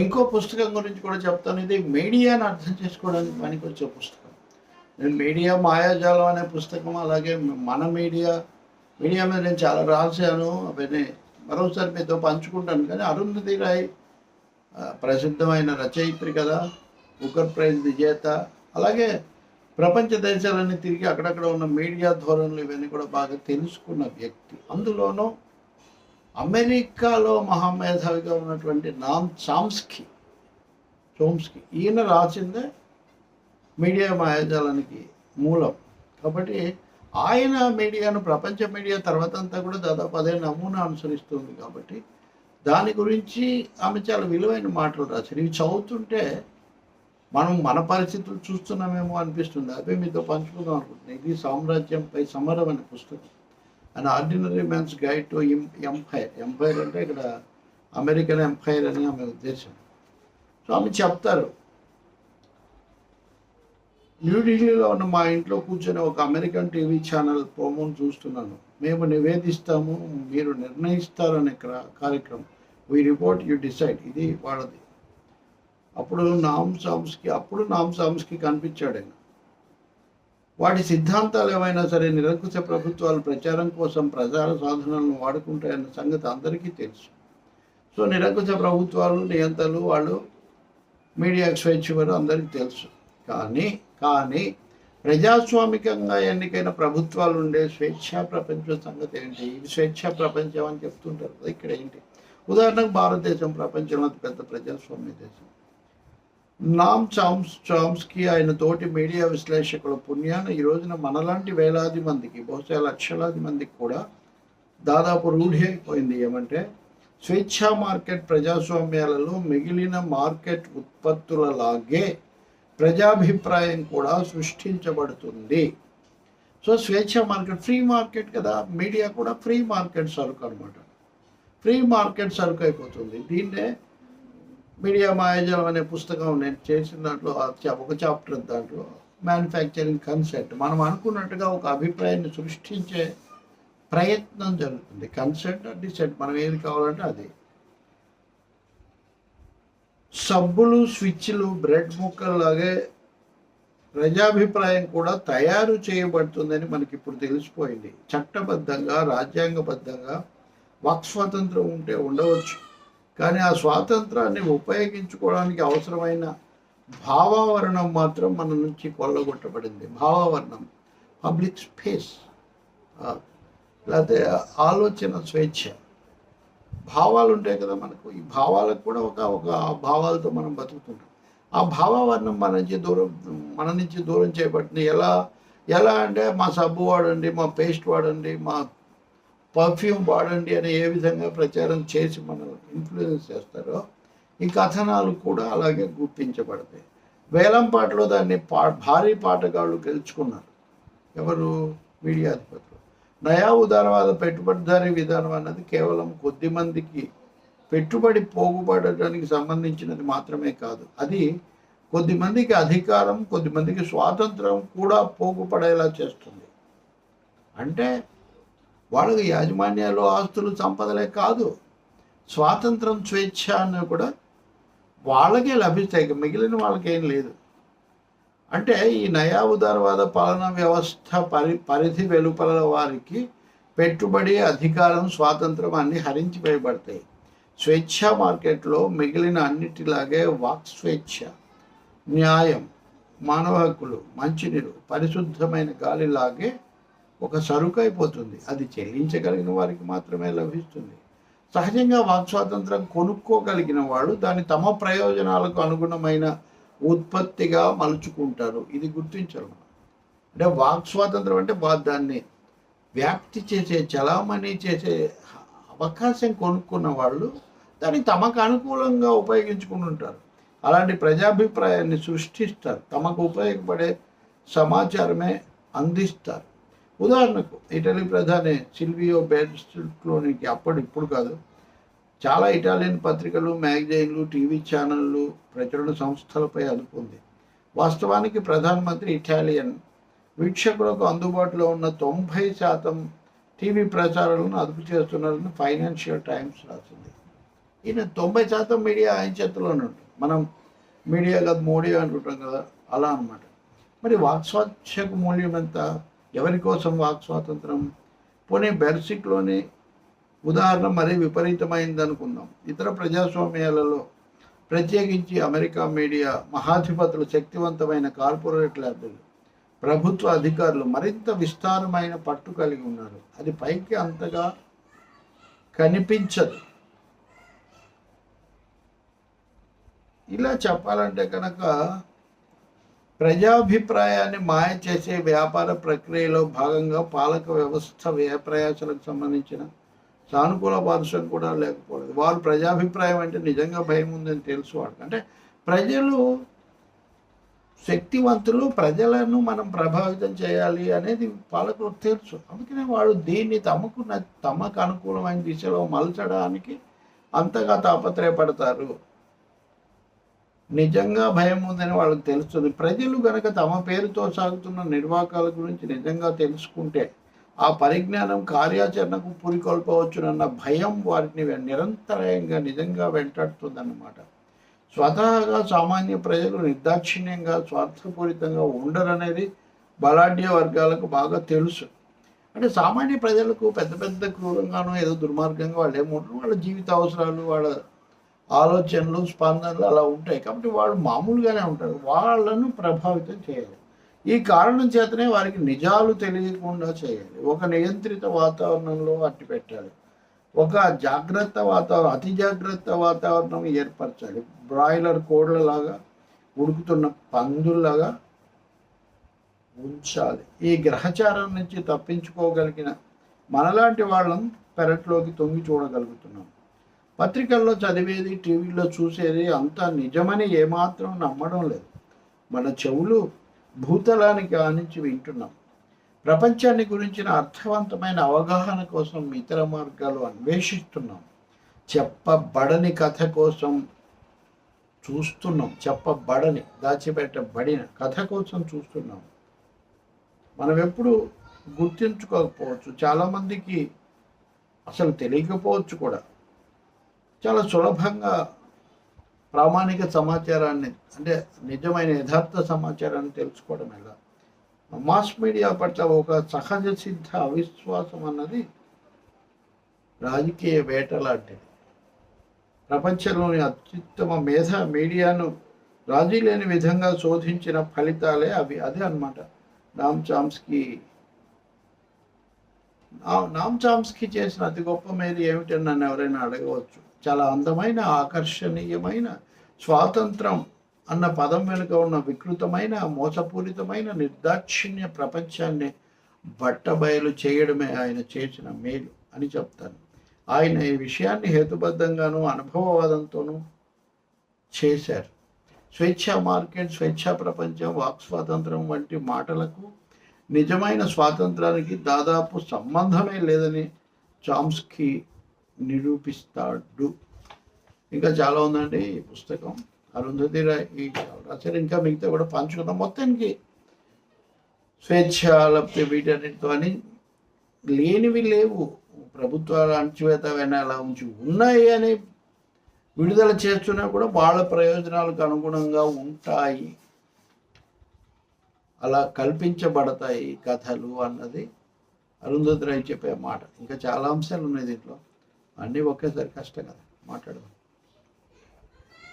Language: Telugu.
ఇంకో పుస్తకం గురించి కూడా చెప్తాను. ఇది మీడియాని అర్థం చేసుకోవడానికి పనికొచ్చే పుస్తకం. నేను మీడియా మాయాజాలం అనే పుస్తకం అలాగే మన మీడియా మీడియా మీద నేను చాలా రాశాను. అవన్నీ మరోసారి మీతో పంచుకుంటాను. కానీ అరుంధతి రాయ్ ప్రసిద్ధమైన రచయిత్రి కదా బుకర్ ప్రైజ్ విజేత. అలాగే ప్రపంచ దేశాలన్నీ తిరిగి అక్కడక్కడ ఉన్న మీడియా ధోరణులు ఇవన్నీ కూడా బాగా తెలుసుకున్న వ్యక్తి. అందులోనూ అమెరికాలో మహామేధావిగా ఉన్నటువంటి నామ్ చామ్స్కి చోమ్స్కి ఈయన రాసిందే మీడియా మాయాజాలానికి మూలం. కాబట్టి ఆయన మీడియాను ప్రపంచ మీడియా తర్వాత అంతా కూడా దాదాపు అదే నమూనా అనుసరిస్తుంది కాబట్టి దాని గురించి ఆమె చాలా విలువైన మాటలు రాశారు. ఇవి చదువుతుంటే మనం మన పరిస్థితులు చూస్తున్నామేమో అనిపిస్తుంది. అవి మీతో పంచుకుందాం అనుకుంటున్నాను ఇది సామ్రాజ్యంపై సమరం అనే పుస్తకం. And ordinary man's guide to empire empire అంటే ఇక్కడ అమెరికన్ ఎంపైర్ అని ఆమె ఉద్దేశం. సో ఆమె చెప్తారు న్యూఢిల్లీలో ఉన్న మా ఇంట్లో కూర్చొని ఒక అమెరికన్ టీవీ ఛానల్ ప్రోమోను చూస్తున్నాను. మేము నివేదిస్తాము మీరు నిర్ణయిస్తారనే క్రా- కార్యక్రమం. వీ రిపోర్ట్ యు డిసైడ్ ఇది వాళ్ళది. అప్పుడు నామ్ సామ్స్కి అప్పుడు నామ్ సామ్స్కి కనిపించాడు ఆయన. వాటి సిద్ధాంతాలు ఏమైనా సరే నిరంకుశ ప్రభుత్వాలు ప్రచారం కోసం ప్రచార సాధనాలను వాడుకుంటాయన్న సంగతి అందరికీ తెలుసు. సో నిరంకుశ ప్రభుత్వాలు నియంతలు వాళ్ళు మీడియా స్వేచ్ఛ అందరికీ తెలుసు. కానీ కానీ ప్రజాస్వామికంగా ఎన్నికైన ప్రభుత్వాలు ఉండే స్వేచ్ఛా ప్రపంచం సంగతి ఏంటి? ఇది స్వేచ్ఛా ప్రపంచం అని చెప్తుంటారు కదా ఇక్కడ ఏంటి? ఉదాహరణకు భారతదేశం ప్రపంచంలో అతిపెద్ద ప్రజాస్వామ్య దేశం. నామ్ చామ్స్ చామ్స్కి ఆయన తోటి మీడియా విశ్లేషకుల పుణ్యాన ఈ రోజున మనలాంటి వేలాది మందికి బహుశా లక్షలాది మందికి కూడా దాదాపు రూఢి అయిపోయింది. ఏమంటే స్వేచ్ఛా మార్కెట్ ప్రజాస్వామ్యాలలో మిగిలిన మార్కెట్ ఉత్పత్తుల లాగే ప్రజాభిప్రాయం కూడా సృష్టించబడుతుంది. సో స్వేచ్ఛ మార్కెట్ ఫ్రీ మార్కెట్ కదా మీడియా కూడా ఫ్రీ మార్కెట్ సరుకు అనమాట ఫ్రీ మార్కెట్ సరుకు అయిపోతుంది. దీన్నే మీడియా మాయాజాలం అనే పుస్తకం నేను చేసిన దాంట్లో ఒక చాప్టర్ దాంట్లో మ్యానుఫ్యాక్చరింగ్ కన్సెప్ట్ మనం అనుకున్నట్టుగా ఒక అభిప్రాయాన్ని సృష్టించే ప్రయత్నం జరుగుతుంది. కన్సెంట్ డిసెంట్ మనం ఏది కావాలంటే అది. సబ్బులు స్విచ్లు బ్రెడ్ ముక్కల్లాగే ప్రజాభిప్రాయం కూడా తయారు చేయబడుతుందని మనకి ఇప్పుడు తెలిసిపోయింది. చట్టబద్ధంగా రాజ్యాంగబద్ధంగా వాక్ స్వాతంత్రం ఉంటే ఉండవచ్చు. కానీ ఆ స్వాతంత్రాన్ని ఉపయోగించుకోవడానికి అవసరమైన భావావరణం మాత్రం మన నుంచి కొల్లగొట్టబడింది. భావావరణం పబ్లిక్ స్పేస్ లేకపోతే ఆలోచన స్వేచ్ఛ. భావాలు ఉంటాయి కదా మనకు. ఈ భావాలకు కూడా ఒక ఒక భావాలతో మనం బతుకుతుంటాం. ఆ భావావరణం మన నుంచి దూరం మన నుంచి దూరం చేయబడుతుంది ఎలా? ఎలా అంటే మా సబ్బు వాడండి మా పేస్ట్ వాడండి మా పర్ఫ్యూమ్ వాడండి అని ఏ విధంగా ప్రచారం చేసి మనల్ని ఇన్ఫ్లుయెన్స్ చేస్తారో ఈ కథనాలు కూడా అలాగే గుర్తించబడతాయి. వేలంపాటలో దాన్ని పా భారీ పాటగాళ్ళు గెలుచుకున్నారు. ఎవరు? మీడియా అధిపతులు. నయా ఉదారవాద పెట్టుబడిదారీ విధానం అన్నది కేవలం కొద్ది మందికి పెట్టుబడి పోగుపడటానికి సంబంధించినది మాత్రమే కాదు. అది కొద్దిమందికి అధికారం కొద్దిమందికి స్వాతంత్రం కూడా పోగుపడేలా చేస్తుంది. అంటే వాళ్ళకి యాజమాన్యాలు ఆస్తులు సంపదలే కాదు. స్వాతంత్రం స్వేచ్ఛ అన్న కూడా వాళ్ళకే లభిస్తాయి. మిగిలిన వాళ్ళకేం లేదు. అంటే ఈ నయా ఉదారవాద పాలనా వ్యవస్థ పరి పరిధి వెలుపల వారికి పెట్టుబడి అధికారం స్వాతంత్రం అన్ని హరించివేయబడతాయి స్వేచ్ఛ మార్కెట్లో మిగిలిన అన్నిటిలాగే వాక్ స్వేచ్ఛ న్యాయం మానవ హక్కులు మంచినీరు పరిశుద్ధమైన గాలిలాగే ఒక సరుకు అయిపోతుంది అది చెల్లించగలిగిన వారికి మాత్రమే లభిస్తుంది. సహజంగా వాక్ స్వాతంత్రం కొనుక్కోగలిగిన వాడు దాన్ని తమ ప్రయోజనాలకు అనుగుణమైన ఉత్పత్తిగా మలుచుకుంటారు. ఇది గుర్తించరు అంటే వాక్ స్వాతంత్రం అంటే వా- దాన్ని వ్యాప్తి చేసే చలామణి చేసే అవకాశం కొనుక్కున్న వాళ్ళు దాన్ని తమకు అనుకూలంగా ఉపయోగించుకుని ఉంటారు. అలాంటి ప్రజాభిప్రాయాన్ని సృష్టిస్తారు. తమకు ఉపయోగపడే సమాచారమే అందిస్తారు. ఉదాహరణకు ఇటలీ ప్రధాని సిల్వియో బెర్స్లోనికి అప్పుడు ఇప్పుడు కాదు. చాలా ఇటాలియన్ పత్రికలు మ్యాగజైన్లు టీవీ ఛానళ్ళు ప్రచురణ సంస్థలపై అదుపు వాస్తవానికి ప్రధానమంత్రి ఇటాలియన్ వీక్షకులకు అందుబాటులో ఉన్న తొంభై శాతం టీవీ ప్రచారాలను అదుపు చేస్తున్నారని ఫైనాన్షియల్ టైమ్స్ రాసింది. ఈయన తొంభై శాతం మీడియా ఆయన చేతిలోనే ఉంటుంది మనం మీడియా కాదు మోడీ అంటుంటాం కదా అలా అన్నమాట. మరి వాక్స్వాచ్యకు మూల్యం ఎంత ఎవరి కోసం వాక్ స్వాతంత్రం? పోనీ బెర్సిక్లోని ఉదాహరణ మరీ విపరీతమైంది అనుకుందాం ఇతర ప్రజాస్వామ్యాలలో ప్రత్యేకించి అమెరికా మీడియా మహాధిపతులు శక్తివంతమైన కార్పొరేట్ ల్యాబ్లు ప్రభుత్వ అధికారులు మరింత విస్తారమైన పట్టు కలిగి ఉన్నారు. అది పైకి అంతగా కనిపించదు. ఇలా చెప్పాలంటే కనుక ప్రజాభిప్రాయాన్ని మాయ చేసే వ్యాపార ప్రక్రియలో భాగంగా పాలక వ్యవస్థ వ్యయ ప్రయాసాలకు సంబంధించిన సానుకూల పార్శ్వం కూడా లేకపోలేదు. వారు ప్రజాభిప్రాయం అంటే నిజంగా భయం ఉందని తెలుసు వాళ్ళకి. అంటే ప్రజలు శక్తివంతులు ప్రజలను మనం ప్రభావితం చేయాలి అనేది పాలకులకు తెలుసు. అందుకనే వాడు దీన్ని తమకు న- తమకు అనుకూలమైన దిశలో మలచడానికి అంతగా తాపత్రయపడతారు. నిజంగా భయం ఉందని వాళ్ళకి తెలుస్తుంది. ప్రజలు గనక తమ పేరుతో సాగుతున్న నిర్వాహకాల గురించి నిజంగా తెలుసుకుంటే ఆ పరిజ్ఞానం కార్యాచరణకు పురికొల్పవచ్చునన్న భయం వారిని నిరంతరాయంగా నిజంగా వెంటాడుతుందన్నమాట. స్వతహాగా సామాన్య ప్రజలు నిర్దాక్షిణ్యంగా స్వార్థపూరితంగా ఉండరనేది బలాఢ్య వర్గాలకు బాగా తెలుసు. అంటే సామాన్య ప్రజలకు పెద్ద పెద్ద క్రూరంగానో ఏదో దుర్మార్గంగా వాళ్ళు ఏముంటారు వాళ్ళ జీవిత అవసరాలు వాళ్ళ ఆలోచనలు స్పందనలు అలా ఉంటాయి. కాబట్టి వాళ్ళు మామూలుగానే ఉంటారు. వాళ్ళను ప్రభావితం చేయాలి. ఈ కారణం చేతనే వారికి నిజాలు తెలియకుండా చేయాలి. ఒక నియంత్రిత వాతావరణంలో అట్టి పెట్టాలి. ఒక జాగ్రత్త వాతావరణం అతి జాగ్రత్త వాతావరణం ఏర్పరచాలి. బ్రాయిలర్ కోడ్లలాగా ఉడుకుతున్న పందుల్లాగా ఉంచాలి. ఈ గ్రహచారం నుంచి తప్పించుకోగలిగిన మనలాంటి వాళ్ళం పెరట్లోకి తొంగి చూడగలుగుతున్నాం. పత్రికల్లో చదివేది టీవీలో చూసేది అంతా నిజమని ఏమాత్రం నమ్మడం లేదు. మన చెవులు భూతలానికి ఆనించి వింటున్నాం. ప్రపంచాన్ని గురించిన అర్థవంతమైన అవగాహన కోసం ఇతర మార్గాలు అన్వేషిస్తున్నాం. చెప్పబడని కథ కోసం చూస్తున్నాం. చెప్పబడని దాచిపెట్టబడిన కథ కోసం చూస్తున్నాం. మనం ఎప్పుడు గుర్తించుకోకపోవచ్చు. చాలామందికి అసలు తెలియకపోవచ్చు కూడా. చాలా సులభంగా ప్రామాణిక సమాచారాన్ని అంటే నిజమైన యథార్థ సమాచారాన్ని తెలుసుకోవడం ఎలా? మాస్ మీడియా పట్ల ఒక సహజ సిద్ధ అవిశ్వాసం అన్నది రాజకీయ వేట లాంటిది. ప్రపంచంలోని అత్యుత్తమ మేధ మీడియాను రాజీ లేని విధంగా శోధించిన ఫలితాలే అవి. అదే అన్నమాట. నామ్ చామ్స్కి. నా- నామ్ చామ్స్కి చేసిన అతి గొప్ప మేలు ఏమిటని నన్ను ఎవరైనా అడగవచ్చు? చాలా అందమైన ఆకర్షణీయమైన స్వాతంత్రం అన్న పదం వెనుక ఉన్న వికృతమైన మోసపూరితమైన నిర్దాక్షిణ్య ప్రపంచాన్ని బట్టబయలు చేయడమే ఆయన చేసిన మేలు అని చెప్తాను. ఆయన ఈ విషయాన్ని హేతుబద్ధంగాను అనుభవవాదంతోనూ చేశారు. స్వేచ్ఛ మార్కెట్ స్వేచ్ఛ ప్రపంచం వాక్ స్వాతంత్రం వంటి మాటలకు నిజమైన స్వాతంత్రానికి దాదాపు సంబంధమే లేదని చామ్స్కీ నిరూపిస్తాడు. ఇంకా చాలా ఉందండి ఈ పుస్తకం. అరుంధతి రాయ్ ఈ రాశారు. ఇంకా మిగతా కూడా పంచుకున్నాం మొత్తానికి స్వేచ్ఛ లేకపోతే వీటన్నిటితో అని లేనివి లేవు. ప్రభుత్వాల అణచివేత వెనాల ఉంచి ఉన్నాయి అని విడుదల చేస్తున్నా కూడా వాళ్ళ ప్రయోజనాలకు అనుగుణంగా ఉంటాయి. అలా కల్పించబడతాయి కథలు అన్నది అరుంధతి రాయ్ చెప్పే మాట. ఇంకా చాలా అంశాలు ఉన్నాయి దీంట్లో. అన్నీ ఒకేసారి కష్టం కదా మాట్లాడదాం